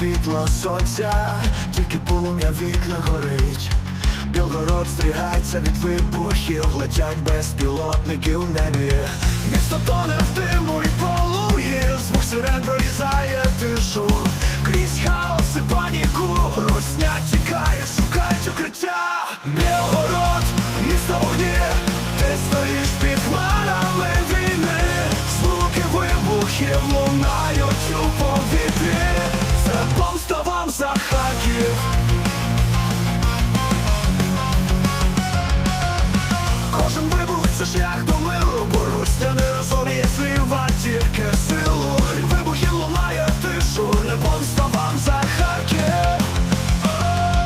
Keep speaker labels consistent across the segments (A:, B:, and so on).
A: Світло сонця, тільки полум'я вікна горить. Білгород стрігається від вибухів, летять безпілотники у небі. Місто тоне в диму і полує, звук сирен прорізає тишу. Крізь хаос і паніку, русня тікає, шукають укриття. Шлях до миру, бо Русня не розуміє слова, тільки силу. Вибухи лунає тишу, не помста вам за Харків.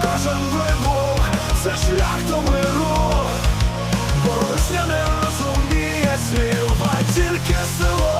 A: Кожен вибух це шлях до миру, Боруся не розуміє слова, тільки село.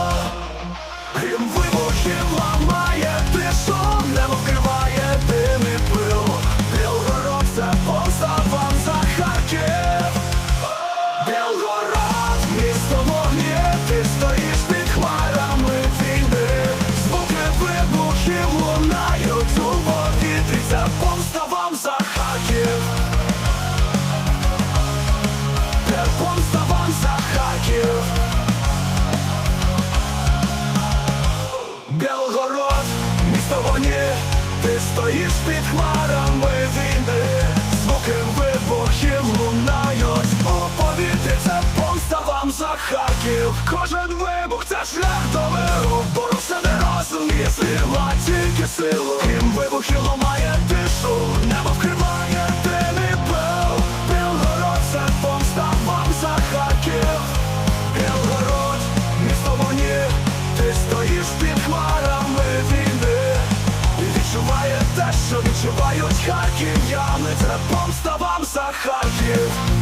A: Ти стоїш під хмарами війни, звуки вибухів лунають у повітрі, це помста вам за Харків. Кожен вибух це шлях до миру, бо все не розуміє сила, тільки силу. Крім вибухів ламає тишу, небо вкриває і пил. Білгород, це помста вам за Харків. Білгород, місто вогні, ти стоїш під відчуває те, що відчувають харків'яни. Це помста вам за Харків